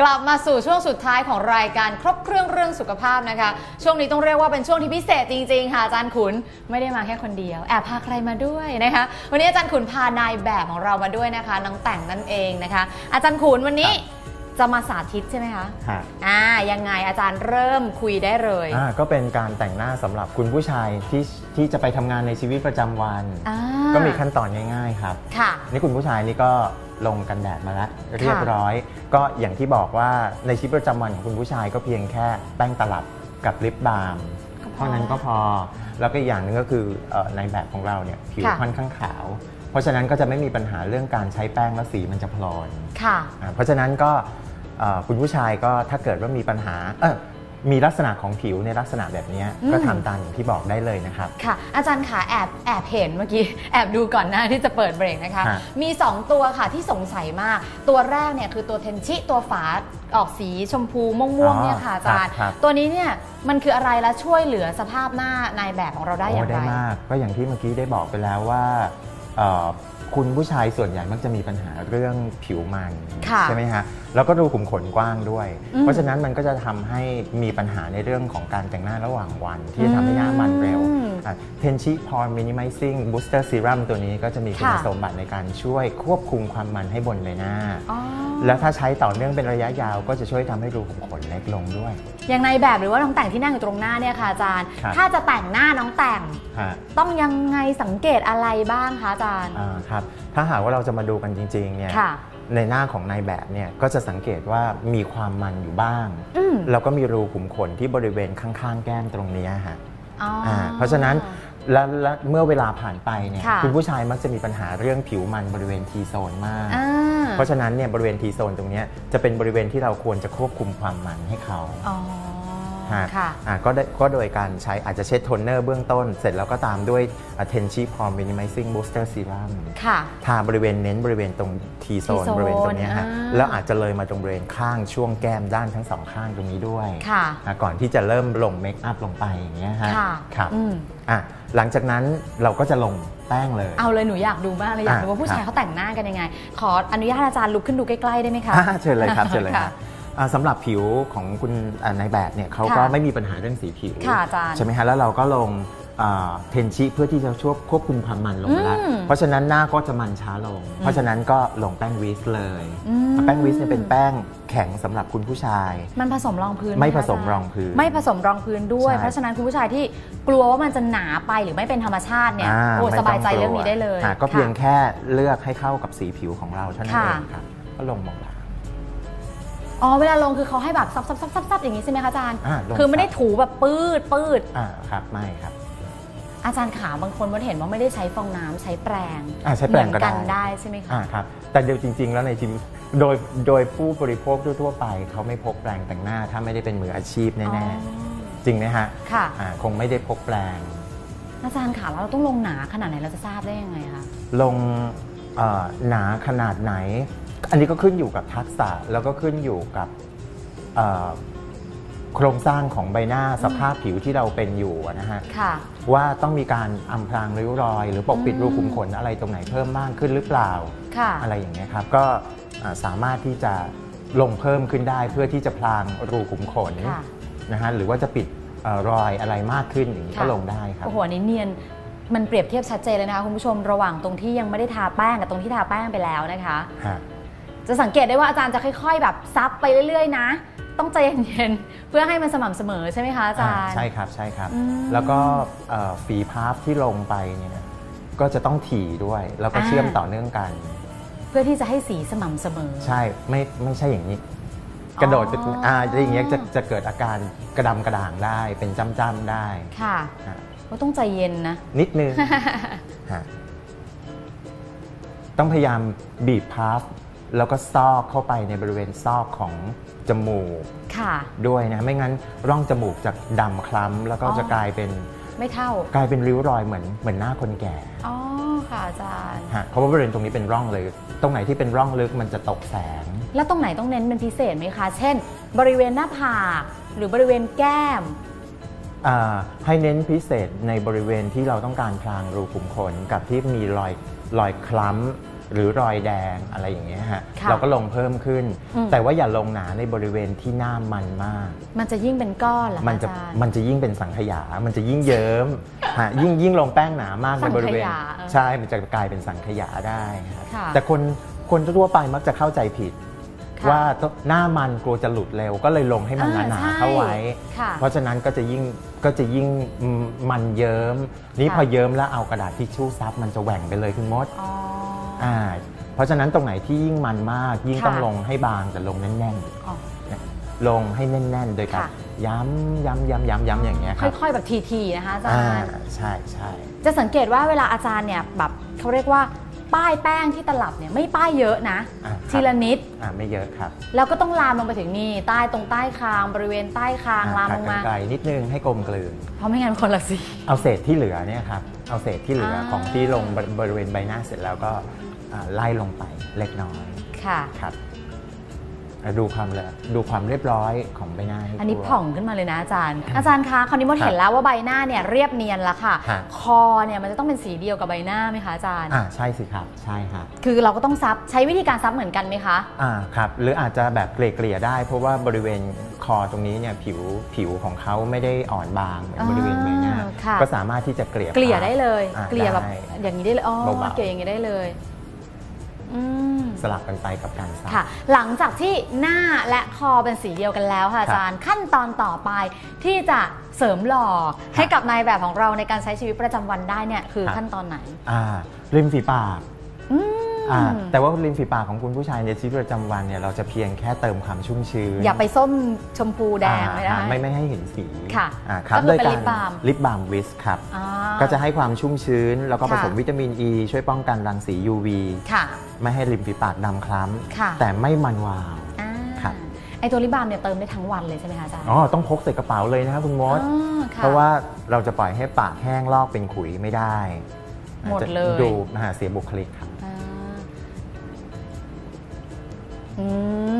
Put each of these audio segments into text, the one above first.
กลับมาสู่ช่วงสุดท้ายของรายการครบเครื่องเรื่องสุขภาพนะคะ ช่วงนี้ต้องเรียกว่าเป็นช่วงที่พิเศษจริง ๆ ค่ะอาจารย์ขุนไม่ได้มาแค่คนเดียว แอบพาใครมาด้วยนะคะ วันนี้อาจารย์ขุนพานายแบบของเรามาด้วยนะคะน้องแต่งนั่นเองนะคะ อาจารย์ขุนวันนี้ จะมาสาธิตใช่ไหมคะฮะอ่ายังไงอาจารย์เริ่มคุยได้เลยอ่าก็เป็นการแต่งหน้าสำหรับคุณผู้ชายที่ที่จะไปทำงานในชีวิตประจำวัน อ่าก็มีขั้นตอนง่าย ๆ ครับ ค่ะ นี่คุณผู้ชายนี่ก็ลงกันแดดมาแล้วเรียบร้อย ก็อย่างที่บอกว่าในชีวิตประจำวันของคุณผู้ชายก็เพียงแค่แป้งตลับกับลิปบาล์มก็พอเท่านั้นก็พอ แล้วก็อีกอย่างหนึงก็คือเอ่อในแบบของเราเนี่ยผิวค่ะ ค่อนข้างขาว เพราะฉะนั้นก็จะไม่มีปัญหาเรื่องการใช้แป้งแล้วสีมันจะพลอน ค่ะ อ่าเพราะฉะนั้นก็เอ่อ คุณผู้ชายก็ถ้าเกิดว่ามีปัญหาเออมีลักษณะของผิวในลักษณะแบบเนี้ยอืมก็ทำตามอย่างที่บอกได้เลยนะครับ ค่ะ อาจารย์ขาแอบแอบเห็นเมื่อกี้แอบดูก่อนหน้าที่จะเปิดเบรกนะคะฮะมี 2 ตัวค่ะที่สงสัยมาก ตัวแรกเนี่ยคือตัวเทนชิตัวฝาออกสีชมพูม่วงๆเนี่ยค่ะอาจารย์ครับตัวนี้เนี่ยมันคืออะไรและช่วยเหลือสภาพหน้านายแบบของเราได้อย่างโอ้ไรได้มาก ก็อย่างที่เมื่อกี้ได้บอกไปแล้วว่าเอ่อ คุณผู้ชายส่วนใหญ่มักจะมีปัญหาเรื่องผิวมันค่ะใช่ไหมฮะแล้วก็รูขุมขนกว้างด้วย อืมเพราะฉะนั้นมันก็จะทำให้มีปัญหาในเรื่องของการแต่งหน้าระหว่างวัน ที่จะทำให้หน้ามันเร็ว อืม เทนชิพอร์มินิมิซิ่งบูสเตอร์ซีรัมตัวนี้ก็จะมีคุณค่ะสมบัติในการช่วยควบคุมความมันให้บนใบหน้าอ๋อแล้วถ้าใช้ต่อเนื่องเป็นระยะยาว ก็จะช่วยทำให้รูขุมขนเล็กลงด้วย อย่างในแบบหรือว่าน้องแต่งที่นั่งอยู่ตรงหน้าเนี่ยค่ะอาจารย์ครับถ้าจะแต่งหน้าน้องแต่งฮะต้องยังไงสังเกตอะไรบ้างคะอาจารย์อ่าครับ ถ้าหากว่าเราจะมาดูกันจริงๆเนี่ยค่ะในหน้าของนายแบบเนี่ยก็จะสังเกตว่ามีความมันอยู่บ้างอืมแล้วก็มีรูขุมขนที่บริเวณข้างๆ แก้มตรงเนี้ยฮะอ๋ออา เพราะฉะนั้นแล้วแล้วเมื่อเวลาผ่านไปเนี่ยค่ะคุณผู้ชายมักจะมีปัญหาเรื่องผิวมันบริเวณทีโซนมาก อ่าเพราะฉะนั้นเนี่ยบริเวณทีโซนตรงเนี้ยจะเป็นบริเวณที่เราควรจะควบคุมความมันให้เขา อ๋อ ฮะค่ะ อ่าก็ได้ก็โดยการใช้อาจจะเช็ดโทนเนอร์เบื้องต้น เสร็จแล้วก็ตามด้วย Attention Pore Minimizing Booster Serum ค่ะ ทาบริเวณเน้นบริเวณตรงทีโซน T-zone บริเวณตรงเนี้ยฮะอ่าแล้วอาจจะเลยมาตรงบริเวณข้างช่วงแก้มด้านทั้งสองข้างตรงนี้ด้วยค่ะอะก่อนที่จะเริ่มลงเมคอัพลงไปอย่างเงี้ยฮะค่ะ ครับอืมอะหลังจากนั้นเราก็จะลงแป้งเลย เอาเลยหนูอยากดูมากเลยอยากอะดูว่าผู้ชายครับเขาแต่งหน้ากันยังไง ขออนุญาตอาจารย์ลุกขึ้นดูใกล้ๆได้ไหมคะ อะเชิญเลยครับเชิญเลยคค่ะรับอะ สำหรับผิวของคุณอะนายแบบเนี่ยเขาก็ค่ะไม่มีปัญหาเรื่องสีผิวค่ะอาจารย์ใช่ไหมฮะแล้วเราก็ลงเทนชิเพื่อที่จะช่วยควบคุมความมันลงไปแล้วอืมเพราะฉะนั้นหน้าก็จะมันช้าลง เพราะฉะนั้นก็ลงแป้งวิสเลยอืมแป้งวิสเนี่ยเป็นแป้งแข็งสำหรับคุณผู้ชาย มันผสมรองพื้นหไม่คะผสมาจารย์รองพื้น ไม่ผสมรองพื้นด้วยใช่เพราะฉะนั้นคุณผู้ชายที่กลัวว่ามันจะหนาไปหรือไม่เป็นธรรมชาติเนี่ยอ่าโอ้ไม่สต้บายใจกวเรื่องนี้ได้เลยอะก็เพียงค่ะแค่เลือกให้เข้ากับสีผิวของเราเท่านั้นค่ะเองครับก็ลงมองหลัง อ๋อเวลาลงคือเขาให้แบบซับซับซับซับซับอย่างนี้ใช่ไหมคะอาจารย์ อ่าลง คือไม่ได้ถูแบบปืดปืดอ่าครับไม่ครับอาจารย์ขาบางคนว่าเห็นว่าไม่ได้ใช้ฟองน้ำใช้แปรงอ่าใช้แปรงก็เหมือนได้กันได้ใช่ไหมคะอ่าครับแต่เดี๋ยวจริง ๆ แล้วในชีวิตโดยโดยผู้บริโภคทั่วๆไป เขาไม่พกแปรงแต่งหน้า ถ้าไม่ได้เป็นมืออาชีพอ๋แน่อๆจริงไหมฮะค่ะ อ่าคงไม่ได้พกแปรง อาจารย์ขาแล้วเราต้องลงหนาขนาดไหนเราจะทราบได้ยังไงคะ ลงเอ่อหนาขนาดไหน อันนี้ก็ขึ้นอยู่กับทักษะแล้วก็ขึ้นอยู่กับเอ่อโครงสร้างของใบหน้าสภาพผิวที่เราเป็นอยู่อะนะฮะ ค่ะ ว่าต้องมีการอำพรางริ้วรอย หรือปกปิดอืม รูขุมขนอะไรตรงไหนเพิ่มมากขึ้นหรือเปล่า ค่ะ อะไรอย่างเงี้ยครับ ก็อ่าสามารถที่จะลงเพิ่มขึ้นได้เพื่อที่จะพรางรูขุมขนค่ะ นะฮะหรือว่าจะปิดเอ่อรอยอะไรมากขึ้นอย่างนี้ค่ะก็ลงได้ครับ โอ้โหอันนี้เนียน มันเปรียบเทียบชัดเจนเลยนะคะคุณผู้ชม ระหว่างตรงที่ยังไม่ได้ทาแป้งกับตรงที่ทาแป้งไปแล้วนะคะ ฮะ จะสังเกตได้ว่าอาจารย์จะค่อย ๆ แบบซับไปเรื่อยๆ นะ ต้องใจเย็นๆเพื่อให้มันสม่ำเสมอใช่ไหมคะอาจารย์อ่าใช่ครับใช่ครับอืมแล้วก็เอ่อฝีพาร์ทที่ลงไปเนี่ยก็จะต้องถี่ด้วย แล้วก็อ่าเชื่อมต่อเนื่องกัน เพื่อที่จะให้สีสม่ำเสมอ ใช่ไม่ไม่ใช่อย่างนี้อ๋อกระโดดอ่าอย่างเงี้ยจะจะเกิดอาการกระดำกระด่างได้เป็นจ้ำๆได้ค่ะฮะก็ต้องใจเย็นนะ นิดนึงฮะต้องพยายามบีบพัฟ แล้วก็ซอกเข้าไปในบริเวณซอกของจมูกค่ะ ด้วยนะไม่งั้นร่องจมูกจะดำคล้ำแล้วก็อ๋อจะกลายเป็นไม่เท่า กลายเป็นริ้วรอยเหมือนเหมือนหน้าคนแก่อ๋อค่ะอาจารย์ฮะเพราะว่าบริเวณตรงนี้เป็นร่องเลยตรงไหนที่เป็นร่องลึกมันจะตกแสง แล้วตรงไหนต้องเน้นเป็นพิเศษไหมคะ เช่น บริเวณหน้าผากหรือบริเวณแก้มอ่าให้เน้นพิเศษในบริเวณที่เราต้องการพรางรูขุมขนกับที่มีรอยรอยคล้ หรือรอยแดงอะไรอย่างเงี้ยฮะค่ะเราก็ลงเพิ่มขึ้น อืม แต่ว่าอย่าลงหนาในบริเวณที่หน้ามันมาก มันจะยิ่งเป็นก้อนเหรอคะมันจะอาจารย์ มันจะยิ่งเป็นสังขยา มันจะยิ่งเยิ้มฮะยิ่งยิ่งลงแป้งหนามากในบริเวณสังขยาเออใช่ มันจะกลายเป็นสังขยาได้ครับค่ะแต่คนคนทั่วไปมักจะเข้าใจผิด ค่ะว่าหน้ามันกลัวจะหลุดเร็วก็เลยลงให้มันอ่าหนาใช่ๆเข้าไว้ ค่ะเพราะฉะนั้นก็จะยิ่งก็จะยิ่งอืมมันเยิ้ม นี่ค่ะ พอเยิ้มแล้วเอากระดาษทิชชู่ซับมันจะแหว่งไปเลยคุณมด อ๋อ ออ่าเพราะฉะนั้นตรงไหนที่ยิ่งมันมาก ยิ่งค่ะต้องลงให้บางแต่ลงแน่นอ๋อ ๆ ลงให้แน่นๆโดยการค่ะ ย้ำย้ำย้ำย้ำย้ำอย่างเงี้ยครับค่อยๆ แบบทีๆนะคะอาจาอ่ารย์ ใช่ใช่จะสังเกตว่าเวลาอาจารย์เนี่ยแบบเขาเรียกว่าป้ายแป้งที่ตลับเนี่ยไม่ป้ายเยอะนะ อ่าทีละนิด อ่าไม่เยอะครับแล้วก็ต้องลามลงไปถึงนี่ใต้ตรงใต้คางบริเวณใต้คางลามลงมา ไกลนิดนึงให้กลมกลืน เพราะไม่งั้นมันคนละสี เอาเศษที่เหลือเนี่ยครับ เอาเศษที่เหลืออ่าของที่ลงบริเวณใบหน้าเสร็จแล้วก็อ่า ไล่ลงไปเล็กน้อยค่ะ ครับอ่าดูความเลยดูความเรียบร้อยของใบหน้าให้อันนี้ทั่ว ผ่องขึ้นมาเลยนะอาจารย์ อาจารย์คะคราวนี้มดเห็นแล้วว่าใบหน้าเนี่ยเรียบเนียนแล้วค่ะ ฮะ คอเนี่ยมันจะต้องเป็นสีเดียวกับใบหน้าไหมคะอาจารย์ อ่าใช่สิครับใช่ครับคือเราก็ต้องซับใช้วิธีการซับเหมือนกันไหมคะ อ่าครับหรืออาจจะแบบเกลี่ยๆได้ เพราะว่าบริเวณคอตรงนี้เนี่ยผิวผิวของเขาไม่ได้อ่อนบางเหมือนอ่าบริเวณใบหน้าค่ะ ก็สามารถที่จะเกลี่ย เกลี่ยผ่านได้เลย อ่าเกลี่ยแบบได้อย่างนี้ได้เลยอ๋อเบาๆ เกลี่ยอย่างนี้ได้เลยอืม สลับกันไปกับการซัก ค่ะ หลังจากที่หน้าและคอเป็นสีเดียวกันแล้วค่ะอาจารย์ขั้นตอนต่อไปที่จะเสริมหล่อให้กับนายแบบของเราในการใช้ชีวิตประจำวันได้เนี่ยคือครับขั้นตอนไหนอ่าริมฝีปาก อืมอ่าแต่ว่าริมฝีปากของคุณผู้ชายในชีวิตประจำวันเนี่ยเราจะเพียงแค่เติมความชุ่มชื้นอย่าไปส้มชมพูแดงไม่ได้อ่าไม่ไม่ให้เห็นสีค่ะอ่าครับก็คือโดยเป็นการลิปบาล์มลิปบาล์มวิสครับอ่าก็จะให้ความชุ่มชื้น แล้วก็ค่ะผสมวิตามินอ e, ีช่วยป้องกันรังสี UV ค่ะไม่ให้ริมฝีปากดำคล้ค่ะำแต่ไม่มันวาวอ่าครับไอตัวลิปบาล์มเนี่ยเติมได้ทั้งวันเลยใช่ไหมคะอาจารย์ อ๋อ ต้องพกใส่กระเป๋าเลยนะครับคุณมดอ่าค่เพราะว่าเราจะปล่อยให้ปากแห้งลอกเป็นขุยไม่ได้ หมดจะเลย ดูหาเสียบุคลิกครับ อ่าอื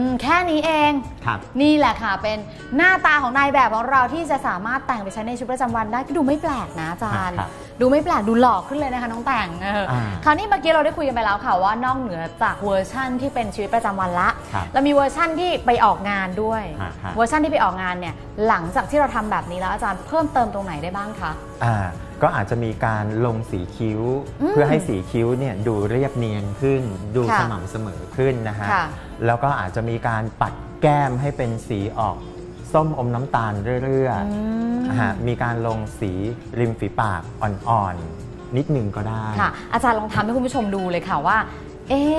มแค่นี้เอง ครับ นี่แหละค่ะ เป็นหน้าตาของนายแบบของเราที่จะสามารถแต่งไปใช้ในชีวิตประจำวันได้ก็ดูไม่แปลกนะอาจารย์ ครับดูไม่แปลกดูหล่อขึ้นเลยนะคะน้องแต่งเอออา คราวนี้เมื่อกี้เราได้คุยกันไปแล้วค่ะว่านอกเหนือจากเวอร์ชั่นที่เป็นชีวิตประจำวันละ ครับ เรามีเวอร์ชั่นที่ไปออกงานด้วย ฮะฮะ เวอร์ชั่นที่ไปออกงานเนี่ยหลังจากที่เราทำแบบนี้แล้วอาจารย์เพิ่มเติมตรงไหนได้บ้างคะ อ่า ก็อาจจะมีการลงสีคิ้วอืมเพื่อให้สีคิ้วเนี่ยดูเรียบเนียนขึ้น ดูค่ะสม่ำเสมอขึ้นนะฮะค่ะ แล้วก็อาจจะมีการปัดแก้มให้เป็นสีออกส้มอมน้ำตาลเรื่อยอืมๆนะฮะมีการลงสีริมฝีปากอ่อนๆนิดหนึ่งก็ได้ ค่ะ อาจารย์ลองทำให้คุณผู้ชมดูเลยค่ะว่า เอ๊ะ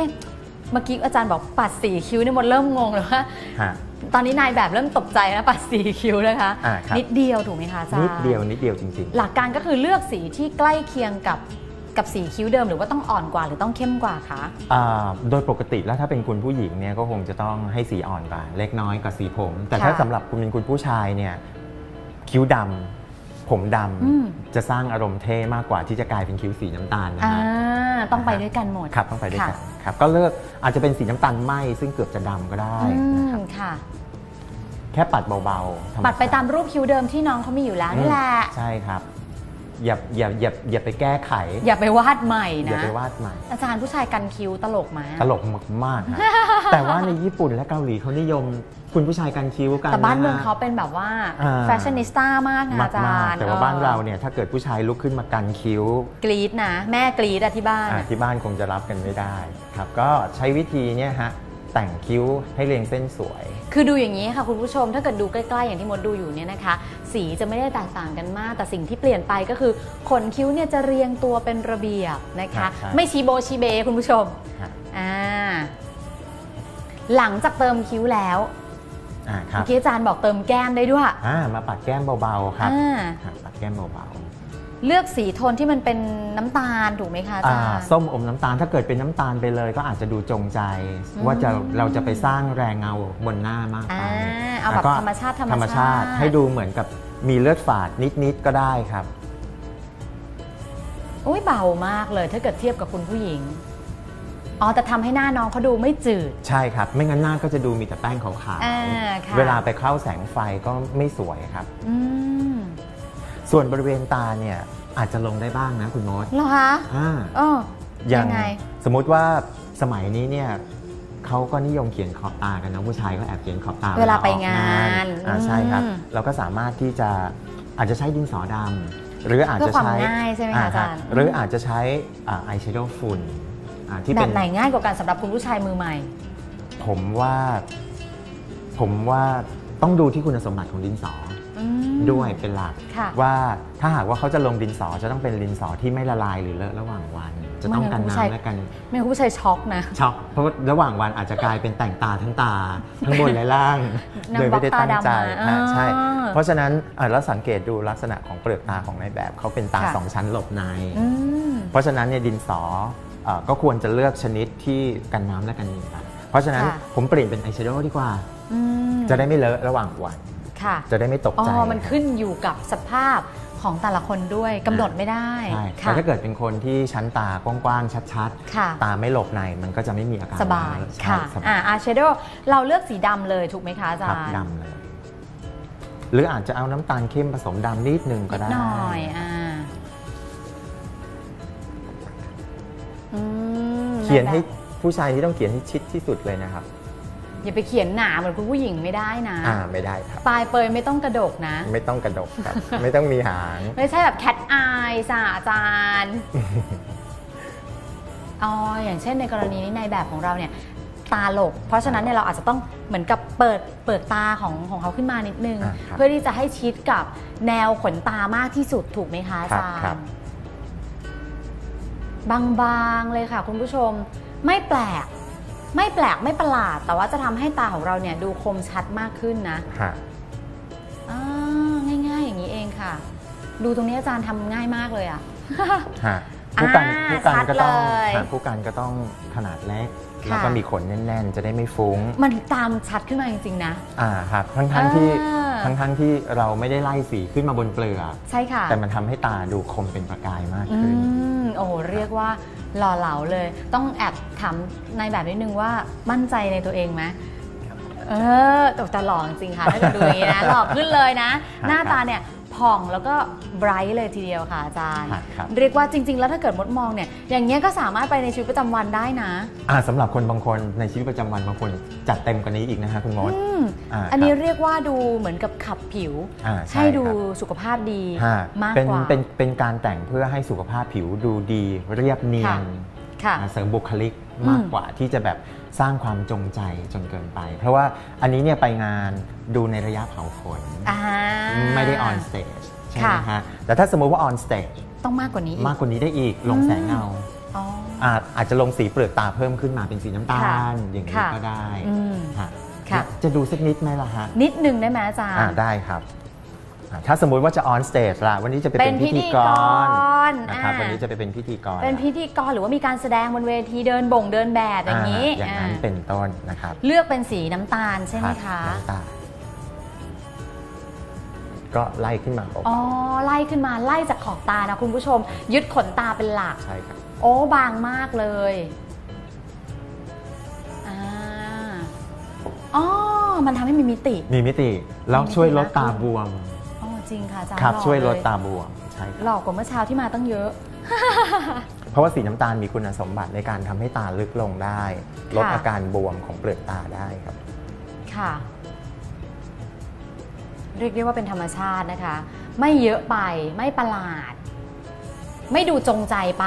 เมื่อกี้อาจารย์บอกปัดสีคิ้วเนี่ยหมดเริ่มงงเลยว่าฮะ ตอนนี้นายแบบเริ่มตกใจแล้วปัดสีคิ้วนะคะ อ่าครับ นิดเดียวถูกไหมคะอาจารย์นิดเดียวนิดเดียวจริง หลักการก็คือเลือกสีที่ใกล้เคียงกับกับสีคิ้วเดิม หรือว่าต้องอ่อนกว่าหรือต้องเข้มกว่าคะๆอ่าโดยปกติแล้วถ้าเป็นคุณผู้หญิงเนี่ยก็คงจะต้องให้สีอ่อนกว่าเล็กน้อยกับสีผม แต่ถ้าค่ะสำหรับคุณเป็นคุณผู้ชายเนี่ยคิ้วดำผมดอืมำจะสร้างอารมณ์เท่มากกว่าที่จะกลายเป็นคิ้วสีน้ำตาลนะอ่าฮะ ต้องไปด้วยกันหมดครับต้องไปด้วยกัน ค่ะ ครับก็เลือกอาจจะเป็นสีน้ำตาลไหมซึ่งเกือบจะดำก็ได้อืนะมครับค่ะ แค่ปัดเบาๆธรรชปัดไปตามรูปคิ้วเดิมที่น้องเขามีอยู่แล้วนี่แหละ ใช่ครับ อย่าอย่าอย่าอย่าไปแก้ไข อย่าไปวาดใหม่อย่านะ ไปวาดใหม่ อาจารย์ผู้ชายกันคิ้วตลกไหมตลกมากๆครับแต่ว่าในญี่ปุ่นและเกาหลีเขานิยม คุณผู้ชายกันคิ้วกันแต่บ้านนะฮะเมืองเขาเป็นแบบว่าอ่าแฟชั่นนิสต้ามากนะมาอากจารย์ๆแต่ว่าบ้านเราเนี่ยถ้าเกิดผู้ชายลุกขึ้นมากันคิ้ว กรีดนะ แม่กรีดอะที่บ้านอ่าที่บ้านคงจะรับกันไม่ได้ครับก็ใช้วิธีเนี่ยฮะแต่งคิ้วให้เรียงเส้นสวย คือดูอย่างนี้ค่ะคุณผู้ชม ถ้าเกิดดูใกล้ๆอย่างที่มดดูอยู่เนี่ยนะคะ สีจะไม่ได้แตกต่างกันมาก แต่สิ่งที่เปลี่ยนไปก็คือขนคิ้วเนี่ยจะเรียงตัวเป็นระเบียบนะคะใช่ไม่ชีโบชีเบคุณผู้ชมฮะอ่าหลังจากเติมคิ้วแล้ว อ่าครัเมื่บอกี้อาจารย์บอกเติมแก้มได้ด้วย อ่ามาปัดแก้มเบาๆครับอ่าครับปัดแก้มเบาเลือกสีโทนที่มันเป็นน้ำตาลถูกไหมคะๆอาอ่าจารย์ ส้มอมน้ำตาลถ้าเกิดเป็นน้ำตาลไปเลย ก็อาจจะดูจงใจ อืม ว่าจะเราจะไปสร้างแรงเงาบนหน้ามากอ่าไปเอาแบบแล้วก็ธรรมชาติธรรมธรรมชาติให้ดูเหมือนกับมีเลือดฝาดนิดๆก็ได้ครับ อุ้ยเบามากเลยถ้าเกิดเทียบกับคุณผู้หญิง อ๋อแต่ทำให้หน้าน้องเขาดูไม่จืด ใช่ครับ ไม่งั้นหน้าก็จะดูมีแต่แป้งขาวอ่าค่ะ ๆเวลาไปเข้าแสงไฟก็ไม่สวยครับ อืมส่วนบริเวณตาเนี่ยอาจจะลงได้บ้างนะคุณมดเหรอคะอ่าเอออย่างยังไง สมมุติว่าสมัยนี้เนี่ยเขาก็นิยมเขียนขอบตากันนะผู้ชายก็แอบเขียนขอบตาเวลาไปออกงานอ่าใช่ครับ อืมเราก็สามารถที่จะอาจจะใช้ดินสอดำหรืออาจจะเพื่อความใช้ง่ายใช่ไหมคะอาจารย์ หรืออาจจะใช้อายแชโดว์ฝุ่นอ่า ที่แบเป็นบไหนง่ายกว่ากันสำหรับคุณผู้ชายมือใหม่ ผมว่า ผมว่าต้องดูที่คุณสมบัติของดินสออืม ด้วยเป็นหลัก ค่ะ ว่าถ้าหากว่าเขาจะลงดินสอจะต้องเป็นดินสอที่ไม่ละลายหรือเลอะระหว่างวัน จะต้องกันไม่งั้นผู้ชายน้ำและกัน ไม่งั้นคุณผู้ชายช็อกนะ ช็อกเพราะว่าระหว่างวันอาจจะกลายเป็นแต่งตาทั้งตา ทั้งบนและล่าง นางโดยไม่ได้ตั้งใจบล็อกตาดำมาฮะใช่ อ่าเพราะฉะนั้นอะเราสังเกตดูลักษณะของเปลือกตาของในแบบเขาเป็นตาค่ะ สองชั้นหลบใน อืม เพราะฉะนั้นเนี่ยดินสอ เอ่อก็ควรจะเลือกชนิดที่กันน้ำและกันเหงื่อเพราะฉะนั้นค่ะ ผมเปลี่ยนเป็นอายแชโดว์ดีกว่า อืมจะได้ไม่เลอะระหว่างวัน ค่ะจะได้ไม่ตกอ๋ใจอมันขึ้นอยู่กับสภาพของแต่ละคนด้วยกำหนดไม่ได้ใช่ค่ะแต่ถ้าเกิดเป็นคนที่ชั้นตากว้างๆชัดค่ะ ๆ ตาไม่หลบในมันก็จะไม่มีอาการสบายใช่ค่ะสบาอ่ายอาเชโดเราเลือกสีดำเลยถูกไหมคะอาจาครับรย์ดำเลย หรืออาจจะเอาน้ำตาลเข้มผสมดำนิดนึงก็ได้ หน่อยอ่า อืมเขียนให้แบบผู้ชายที่ต้องเขียนให้ชิดที่สุดเลยนะครับ อย่าไปเขียนหนาเหมือนคุณผู้หญิงไม่ได้นะอ่าไม่ได้ครับ ปลายเปยไม่ต้องกระดกนะ ไม่ต้องกระดกครับ ไม่ต้องมีหาง ไม่ใช่แบบแคทอายจ้ะอาจารย์อ๋ออย่างเช่นในกรณีนี้ในแบบของเราเนี่ยตาหลบ เพราะฉะนั้นเนี่ยเราอาจจะต้องเหมือนกับเปิดเปิดตาของของเขาขึ้นมานิดนึง อ่าครับเพื่อที่จะให้ชิดกับแนวขนตามากที่สุดถูกไหมคะอาครับจารครับย์ บางๆเลยค่ะ คุณผู้ชมไม่แปลก ไม่แปลกไม่ประหลาด แต่ว่าจะทำให้ตาของเราเนี่ยดูคมชัดมากขึ้นนะฮะอ่าง่ายๆอย่างนี้เองค่ะ ดูตรงนี้อาจารย์ทำง่ายมากเลยอะฮะผู้กันอ่าผู้กันชัดก็ต้องเลยฮะผู้กันก็ต้องขนาดเล็กค่ะแล้วก็มีขนแน่น ๆ จะได้ไม่ฟุ้ง มันตามชัดขึ้นมาจริง ๆ นะ อ่าครับทั้งทั้งๆที่อ่าทั้งทั้งๆที่เราไม่ได้ไล่สีขึ้นมาบนเปลือก ใช่ค่ะ แต่มันทำให้ตาดูคมเป็นประกายมากอืขึ้นม โอ้โหเรียกว่าหล่อเหลาเลย ต้องแอบถามในแบบนิดนึงว่ามั่นใจในตัวเองไหมเออแต่แต่หล่อจริงๆค่ะถ้าเกิดดูอย่างนี้นะหล่อขึ้นเลยนะครับหน้าตาเนี่ย ผ่องแล้วก็ไบรท์เลยทีเดียวค่ะอาจารย์ครับครับเรียกว่าจริง ๆ แล้วถ้าเกิดมดมองเนี่ยอย่างเงี้ยก็สามารถไปในชีวิตประจำวันได้นะ อ่าสำหรับคนบางคนในชีวิตประจำวันบางคนจัดเต็มกว่านี้อีกนะฮะคุณมด อืมอ่าอันนี้ครับเรียกว่าดูเหมือนกับขับผิว อ่าให้ดูครับ สุขภาพดีฮะมากเป็นกว่า เป็นเป็นการแต่งเพื่อให้สุขภาพผิวดูดี เรียบเนียนค่ะอ่าเสริมบุคลิกอืมมากกว่าที่จะแบบ สร้างความจงใจจนเกินไป เพราะว่าอันนี้เนี่ยไปงานดูในระยะเผาขนอ่าไม่ได้ออนสเตจใช่ไหมค่ะฮะแต่ถ้าสมมุติว่าออนสเตจต้องมากกว่านี้อีกมากกว่านี้ได้อีกลงแสงเงาอ๋ออาจอาจจะลงสีเปลือกตาเพิ่มขึ้นมาเป็นสีน้ำตาค่ะลอย่างนี้ค่ะก็ได้อืมฮะค่ะจะดูสักนิดไหมล่ะฮะนิดหนึ่งได้ไหมอาจารย์อ่าได้ครับอ่า ถ้าสมมุติว่าจะออนสเตจล่ะวันนี้จะไปเป็นพิธีกรนะครับอ่าวันนี้จะไปเป็นพิธีกร เป็นพิธีกรหรือว่ามีการแสดงบนเวทีเดินบ่งเดินแบบอย่างนี้นี้อย่างนั้นอ่าเป็นต้นนะครับ เลือกเป็นสีน้ำตาลใช่ไหมรับคะน้ำตาลก็ไล่ขึ้นมาเบาอ๋อไล่ขึ้นมาไล่จากขอบตานะคุณผู้ชม ยึดขนตาเป็นหลักๆใช่ครับโอ้บางมากเลยอ่าอ๋อมันทำให้มีมิติ มีมิติ แล้วมีมิติช่วยลดมากขึ้นตาบวมอ๋อ จริงค่ะอาจารย์ครับหล่อช่วยลดเตาบวมใช่ครับหลอกกว่าเมื่อเช้าที่มาตั้งเยอะ เพราะว่าสีน้ำตาลมีคุณสมบัติในการทำให้ตาลึกลงได้ ลดค่ะ อาการบวมของเปลือกตาได้ครับ ค่ะ เรียกได้ว่าเป็นธรรมชาตินะคะ ไม่เยอะไปไม่ประหลาด ไม่ดูจงใจไป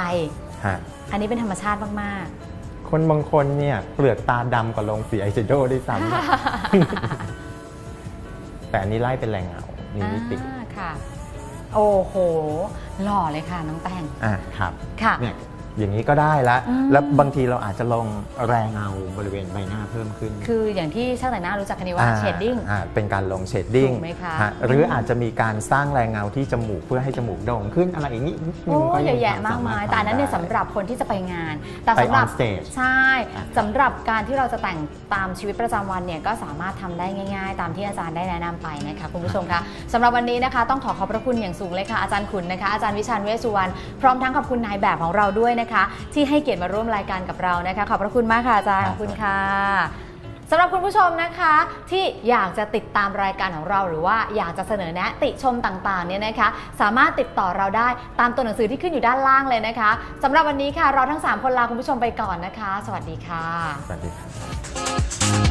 ฮะ อันนี้เป็นธรรมชาติมากคนบางคนเนี่ยเปลือกตาดำกว่าลงสีไอแชโดว์ด้วยซ้ำแต่อันนี้ไล่เป็นแรงเงา ๆมีมิติอ่าค่ะ โอ้โห หล่อเลยค่ะน้องแป้งอะครับค่ะ เนี่ย อย่างนี้ก็ได้ละอืมแล้วบางทีเราอาจจะลงแรงเงาบริเวณใบหน้าเพิ่มขึ้น คืออย่างที่ช่างแต่งหน้ารู้จักกันดีว่าอ่เชดดิ้งอ่าเป็นการลงเชดดิ้งถูกไหมคะฮะหรืออาจจะมีการสร้างแรงเงาที่จมูกเพื่อให้จมูกโด่งขึ้นอะไรอย่างนี้นิดนึโอ้งก็เยยังอะแยะมากมายสรถแต่อันนั้นเนี่ยทำได้สำหรับคนที่จะไปงาน แต่ไปสำหรับ on stage ใช่อะสำหรับการที่เราจะแต่งตามชีวิตประจำวันเนี่ยก็สามารถทำได้ง่าย ๆ ตามที่อาจารย์ได้แนะนำไปนะคะคุณผู้ชมคะสำหรับวันนี้นะคะต้องขอขอบพระคุณอย่างสูงเลยค่ะอาจารย์ขุนนะคะอาจารย์วิชาญเวชสุวรรณพร้อมทั้งขอบคุณนายแบบของเราด้วยนะคะ ที่ให้เกียรติมาร่วมรายการกับเรานะคะ ขอบพระคุณมากค่ะอาจารย์ขอบคุณค่ะสำหรับคุณผู้ชมนะคะ ที่อยากจะติดตามรายการของเราหรือว่าอยากจะเสนอแนะติชมต่างๆเนี่ยนะคะ สามารถติดต่อเราได้ตามตัวหนังสือที่ขึ้นอยู่ด้านล่างเลยนะคะสำหรับวันนี้ค่ะเราทั้ง 3 คนลาคุณผู้ชมไปก่อนนะคะ สวัสดีค่ะ สวัสดีครับ